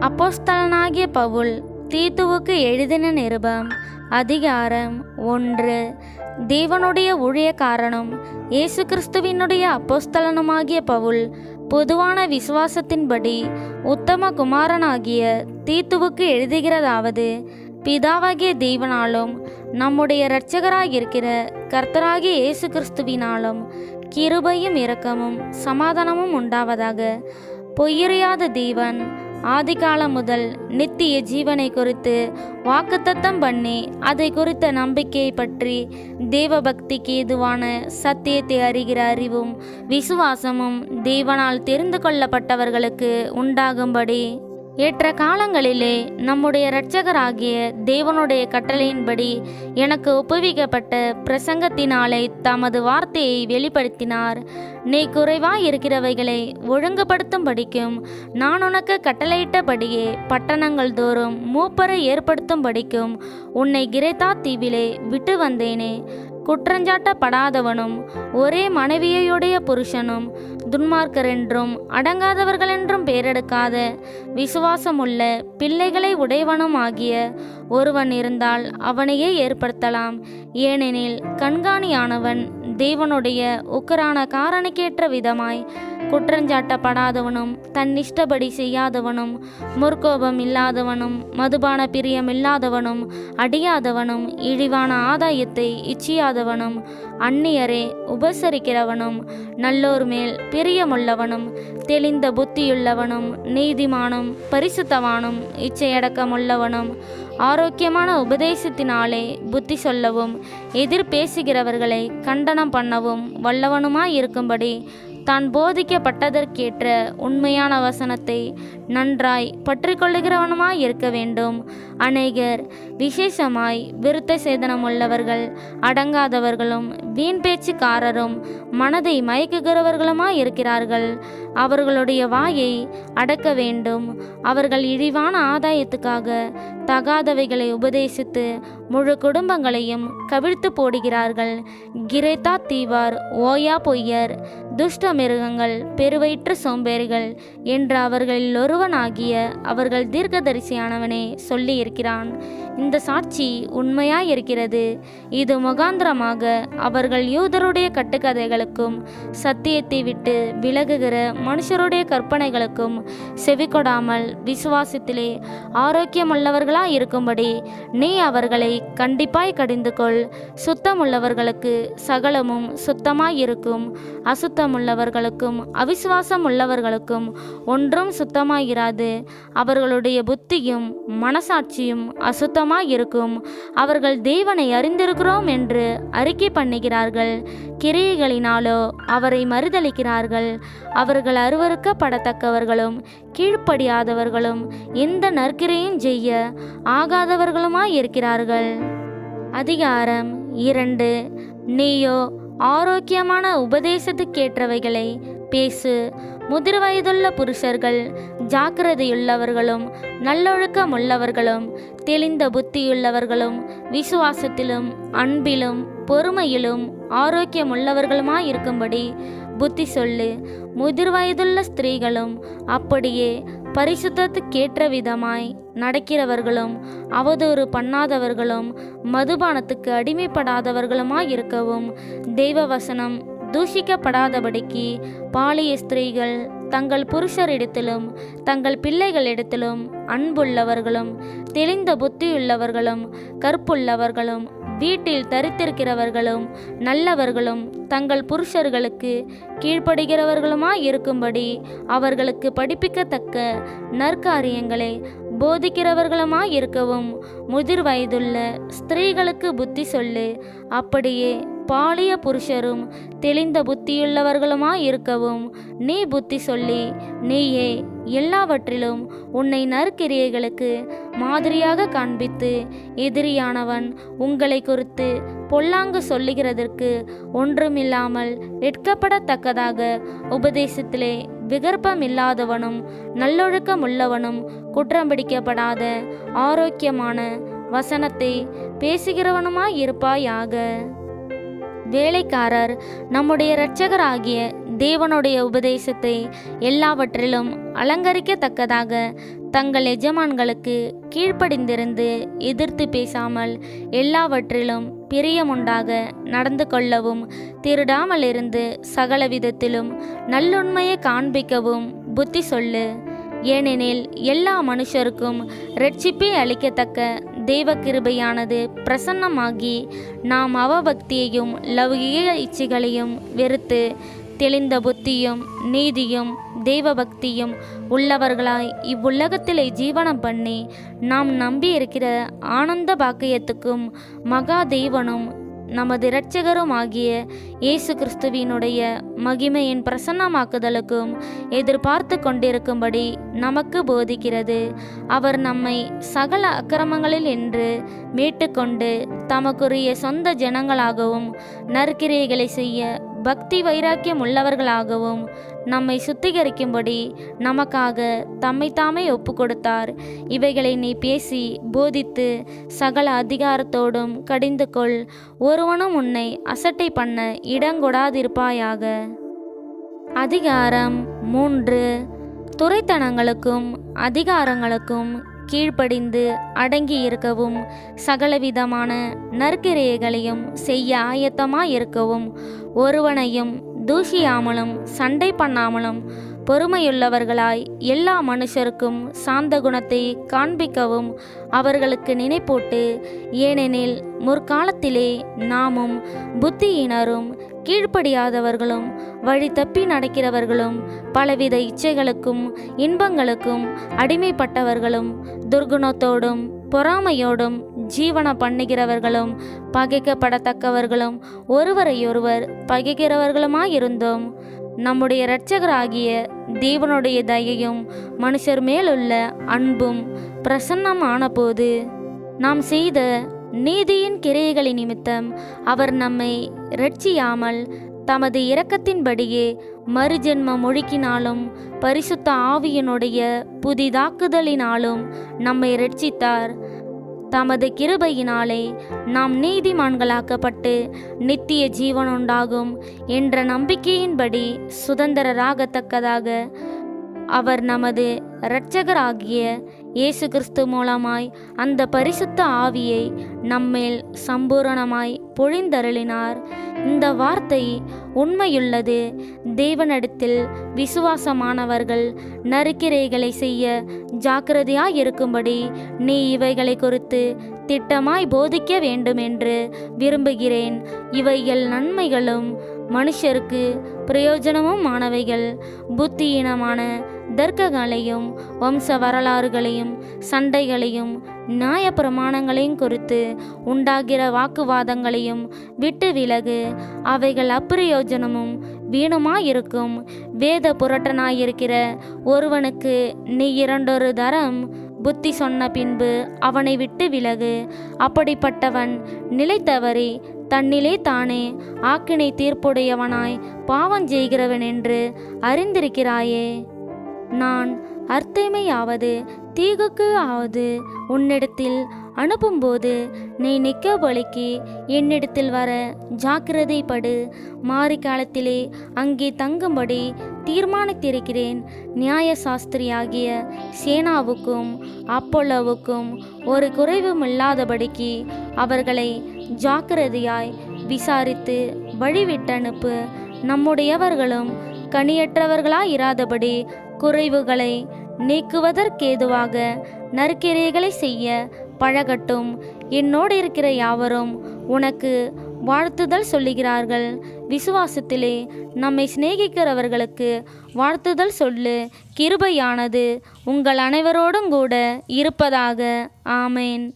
அப்போஸ்தலனாகிய பவுல் தீத்துவுக்கு எழுதின நிருபம் அதிகாரம் ஒன்று. தேவனுடைய ஊழியக்காரனும் இயேசு கிறிஸ்துவினுடைய அப்போஸ்தலனுமாகிய பவுல் பொதுவான விசுவாசத்தின்படி உத்தம குமாரனாகிய தீத்துவுக்கு எழுதுகிறதாவது பிதாவாகிய தேவனாலும் நம்முடைய இரட்சகராயிருக்கிற கர்த்தராகிய இயேசு கிறிஸ்துவினாலும் கிருபையும் இரக்கமும் சமாதானமும் உண்டாவதாக பொய்யறியாத தேவன் ஆதிகாலம் முதல் நித்திய ஜீவனை குறித்து வாக்குத்தத்தம் பண்ணி அதை குறித்த நம்பிக்கையை பற்றி தேவபக்திக்கு ஏதுவான சத்தியத்தை அறிகிற அறிவும் விசுவாசமும் தேவனால் தெரிந்து கொள்ளப்பட்டவர்களுக்கு உண்டாகும்படி ஏற்ற காலங்களிலே நம்முடைய இரட்சகராகிய தேவனுடைய கட்டளையின்படி எனக்கு ஒப்புவிக்கப்பட்ட பிரசங்கத்தினாலே தமது வார்த்தையை வெளிப்படுத்தினார். நீ குறைவாய் இருக்கிறவைகளை ஒழுங்குபடுத்தும் படிக்கும் நான் உனக்கு கட்டளையிட்டபடியே பட்டணங்கள் தோறும் மூப்பரை ஏற்படுத்தும் படிக்கும் உன்னை கிரேத்தா தீவிலே விட்டு வந்தேனே குற்றஞ்சாட்டப்படாதவனும் ஒரே மனைவியையுடைய புருஷனும் துன்மார்க்கர் என்றும் அடங்காதவர்கள் என்றும் பேரெடுக்காத விசுவாசமுள்ள பிள்ளைகளை உடையவனும் ஆகிய ஒருவன் இருந்தால் அவனையே ஏற்படுத்தலாம். ஏனெனில் கண்காணியானவன் தேவனுடைய உக்கரான காரணிக்கேற்ற விதமாய் குற்றஞ்சாட்டப்படாதவனும் தன் இஷ்டப்படி செய்யாதவனும் முற்கோபம் இல்லாதவனும் மதுபான பிரியம் இல்லாதவனும் அடியாதவனும் இழிவான ஆதாயத்தை இச்சியாதவனும் அந்நியரே உபசரிக்கிறவனும் நல்லோர் மேல் பிரியமுள்ளவனும் தெளிந்த புத்தியுள்ளவனும் நீதிமானும் பரிசுத்தவானும் இச்சையடக்கமுள்ளவனும் ஆரோக்கியமான உபதேசத்தினாலே புத்தி சொல்லவும் எதிர் பேசுகிறவர்களை கண்டனம் பண்ணவும் வல்லவனுமாய் இருக்கும்படி தான் போதிக்கப்பட்டதற்கேற்ற உண்மையான வசனத்தை நன்றாய் பற்றிக்கொள்ளுகிறவனுமாய் இருக்க வேண்டும். அநேகர் விசேஷமாய் விருத்த சேதனமுள்ளவர்கள் அடங்காதவர்களும் வீண் பேச்சுக்காரரும் மனதை மயக்குகிறவர்களுமாய் இருக்கிறார்கள். அவர்களுடைய வாயை அடக்க வேண்டும். அவர்கள் இழிவான ஆதாயத்துக்காக தகாதவைகளை உபதேசித்து முழு குடும்பங்களையும் கவிழ்த்து போடுகிறார்கள். கிரேதா தீவார் ஓயா பொய்யர் துஷ்ட மிருகங்கள் பெருவயிற்று சோம்பேறிகள் என்று அவர்களில் ஒருவனாகிய அவர்கள் தீர்க்கதரிசியானவனே சொல்லியிருக்கிறான். இந்த சாட்சி உண்மையாயிருக்கிறது. இது முகாந்திரமாக அவர்கள் யூதருடைய கட்டுக்கதைகளுக்கும் சத்தியத்தை விட்டு விலகுகிற மனுஷருடைய கற்பனைகளுக்கும் செவிகொடாமல் விசுவாசத்திலே ஆரோக்கியமுள்ளவர்களாய் இருக்கும்படி நீ அவர்களை கண்டிப்பாய் கடிந்து கொள் சுத்தமுள்ளவர்களுக்கு சகலமும் சுத்தமாய் இருக்கும் உள்ளவர்களுக்கும் அவிசுவாசம் உள்ளவர்களுக்கும் ஒன்றும் சுத்தமாயிராது. அவர்களுடைய புத்தியும் மனசாட்சியும் அசுத்தமாக இருக்கும் அவர்கள் தேவனை அறிந்திருக்கிறோம் என்று அறிக்கை பண்ணுகிறார்கள். கிரியைகளினாலோ அவரை மறுதளிக்கிறார்கள் அவர்கள் அருவருக்கப்படத்தக்கவர்களும் கீழ்ப்படியாதவர்களும் எந்த நற்கிரையும் செய்ய ஆகாதவர்களுமாய் இருக்கிறார்கள் அதிகாரம் இரண்டு. நீயோ ஆரோக்கியமான உபதேசத்துக்கேற்றவைகளை பேசு. முதிர் வயதுள்ள புருஷர்கள் ஜாக்கிரதையுள்ளவர்களும் நல்லொழுக்கமுள்ளவர்களும் தெளிந்த புத்தியுள்ளவர்களும் விசுவாசத்திலும் அன்பிலும் பொறுமையிலும் ஆரோக்கியமுள்ளவர்களுமாய் இருக்கும்படி புத்தி சொல்லு. முதிர் வயதுள்ள ஸ்திரீகளும் அப்படியே பரிசுத்தத்துக்கேற்ற விதமாய் நடக்கிறவர்களும் அவதூறு பண்ணாதவர்களும் மதுபானத்துக்கு அடிமைப்படாதவர்களுமாய் இருக்கவும் தெய்வ வசனம் தூஷிக்கப்படாதபடிக்கு பாலிய ஸ்திரீகள் தங்கள் புருஷரிடத்திலும் தங்கள் பிள்ளைகளிடத்திலும் அன்புள்ளவர்களும் தெளிந்த புத்தியுள்ளவர்களும் கற்புள்ளவர்களும் வீட்டில் தரித்திருக்கிறவர்களும் நல்லவர்களும் தங்கள் புருஷர்களுக்கு கீழ்ப்படுகிறவர்களுமாய் இருக்கும்படி அவர்களுக்கு படிப்பிக்கத்தக்க நற்காரியங்களை போதிக்கிறவர்களுமாய் இருக்கவும் முதிர் வயதுள்ள ஸ்திரீகளுக்கு புத்தி சொல்லு. அப்படியே பாலிய புருஷரும் தெளிந்த புத்தியுள்ளவர்களுமாய் இருக்கவும் நீ புத்தி சொல்லி நீயே எல்லாவற்றிலும் உன்னை நற்கிரியைகளுக்கு மாதிரியாக காண்பித்து எதிரியானவன் உங்களை குறித்து பொல்லாங்கு சொல்லுகிறதற்கு ஒன்றுமில்லாமல் வெட்கப்படத்தக்கதாக உபதேசத்திலே விகற்பமில்லாதவனும் நல்லொழுக்கமுள்ளவனும் குற்றம் பிடிக்கப்படாத ஆரோக்கியமான வசனத்தை பேசுகிறவனுமாய் இருப்பாயாக வேலைக்காரர் நம்முடைய இரட்சகராகிய தேவனுடைய உபதேசத்தை எல்லாவற்றிலும் அலங்கரிக்கத்தக்கதாக தங்கள் எஜமான்களுக்கு கீழ்ப்படிந்திருந்து எதிர்த்து பேசாமல் எல்லாவற்றிலும் பிரியமுண்டாக நடந்து கொள்ளவும் திருடாமல் இருந்து சகல விதத்திலும் நல்லுண்மையை காண்பிக்கவும் புத்தி சொல்லு. ஏனெனில் எல்லா மனுஷருக்கும் இரட்சிப்பை அளிக்கத்தக்க தெய்வ கிருபையானது பிரசன்னமாகி நாம் அவபக்தியையும் லௌகிக இச்சைகளையும் வெறுத்து தெளிந்த புத்தியும் நீதியும் தெய்வ பக்தியும் உள்ளவர்களாய் இவ்வுலகத்திலே ஜீவனம் பண்ணி நாம் நம்பி இருக்கிற ஆனந்த பாக்கியத்துக்கும் மகா தெய்வனும் நமது இரட்சகரும் ஆகிய இயேசு கிறிஸ்துவினுடைய மகிமையின் பிரசன்னமாக்குதலுக்கும் எதிர்பார்த்து கொண்டிருக்கும்படி நமக்கு போதிக்கிறது. அவர் நம்மை சகல அக்கிரமங்களில் என்று மீட்டுக்கொண்டு தமக்குரிய சொந்த ஜனங்களாகவும் நற்கிரியைகளை செய்ய பக்தி வைராக்கியம் உள்ளவர்களாகவும் நம்மை சுத்திகரிக்கும்படி நமக்காக தம்மை தாமே ஒப்பு கொடுத்தார் இவைகளை நீ பேசி போதித்து சகல அதிகாரத்தோடும் கடிந்து கொள். ஒருவனும் உன்னை அசட்டை பண்ண இடங்கொடாதிருப்பாயாக. அதிகாரம் மூன்று. துறைத்தனங்களுக்கும் அதிகாரங்களுக்கும் கீழ்ப்படிந்து அடங்கி இருக்கவும் சகலவிதமான நற்கிரையைகளையும் செய்ய ஆயத்தமாக இருக்கவும் ஒருவனையும் தூஷியாமலும் சண்டை பண்ணாமலும் பொறுமையுள்ளவர்களாய் எல்லா மனுஷருக்கும் சாந்த குணத்தை காண்பிக்கவும் அவர்களுக்கு நினைப்போட்டு ஏனெனில் முற்காலத்திலே நாமும் புத்தியினரும் கீழ்ப்படியாதவர்களும் வழி தப்பி நடக்கிறவர்களும் பலவித இச்சைகளுக்கும் இன்பங்களுக்கும் அடிமைப்பட்டவர்களும் துர்குணத்தோடும் பொறாமையோடும் ஜீவன பண்ணுகிறவர்களும் பகைக்கப்படத்தக்கவர்களும் ஒருவரையொருவர் பகைக்கிறவர்களுமாயிருந்தோம். நம்முடைய இரட்சகராகிய தேவனுடைய தயையும் மனுஷர் மேலுள்ள அன்பும் பிரசன்னமான போது நாம் செய்த நீதியின் கிரியைகளின் நிமித்தம் அவர் நம்மை ரட்சியாமல் தமது இரக்கத்தின்படியே மறுஜென்ம மொழிக்கினாலும் பரிசுத்த ஆவியினுடைய புதிதாக்குதலினாலும் நம்மை ரட்சித்தார் தமது கிருபையினாலே நாம் நீதிமான்களாக்கப்பட்டு நித்திய ஜீவன் உண்டாகும் என்ற நம்பிக்கையின்படி சுதந்திரராகத்தக்கதாக அவர் நமது இரட்சகராகிய இயேசு கிறிஸ்து மூலமாய் அந்த பரிசுத்த ஆவியை நம்மேல் சம்பூரணமாய் பொழிந்தருளினார். இந்த வார்த்தை உண்மையுள்ளது. தேவனிடத்தில் விசுவாசமானவர்கள் நறுக்கிரைகளை செய்ய ஜாக்கிரதையாயிருக்கும்படி நீ இவைகளை குறித்து திட்டமாய் போதிக்க வேண்டும் என்று விரும்புகிறேன். இவைகள் நன்மைகளும் மனுஷருக்கு பிரயோஜனமும் ஆனவைகள் புத்தியீனமான தர்க்கங்களையும் வம்ச வரலாறுகளையும் சண்டைகளையும் நியாய பிரமாணங்களையும் குறித்து உண்டாகிற வாக்குவாதங்களையும் விட்டு விலகு அவைகள் அப்பிரயோஜனமும் வீணுமாயிருக்கும். வேத புரட்டனாயிருக்கிற ஒருவனுக்கு நீ இரண்டொரு தரம் புத்தி சொன்ன பின்பு அவனை விட்டு விலகு. அப்படிப்பட்டவன் நிலை தவறி தன்னிலே தானே ஆக்கினை தீர்ப்புடையவனாய் பாவம் செய்கிறவன் என்று அறிந்திருக்கிறாயே. நான் அர்த்தமையாவது தீகுக்கு ஆவது உன்னிடத்தில் அனுப்பும்போது நீ நிற்க பலிக்கு என்னிடத்தில் வர ஜாக்கிரதைப்படு. மாறி காலத்திலே அங்கே தங்கும்படி தீர்மானித்திருக்கிறேன். நியாய சாஸ்திரியாகிய சேனாவுக்கும் அப்பொல்லோவுக்கும் ஒரு குறைவும் இல்லாதபடிக்கு அவர்களை ஜாக்கிரதையாய் விசாரித்து வழிவிட்டனுப்பு. நம்முடையவர்களும் கனியற்றவர்களாயிராதபடி குறைவுகளை நீக்குவதற்கேதுவாக நற்கிரைகளை செய்ய பழகட்டும். என்னோடு இருக்கிற யாவரும் உனக்கு வாழ்த்துதல் சொல்லுகிறார்கள். விசுவாசத்திலே நம்மை சிநேகிக்கிறவர்களுக்கு வாழ்த்துதல் சொல்லு. கிருபையானது உங்கள் அனைவரோடும் கூட இருப்பதாக. ஆமேன்.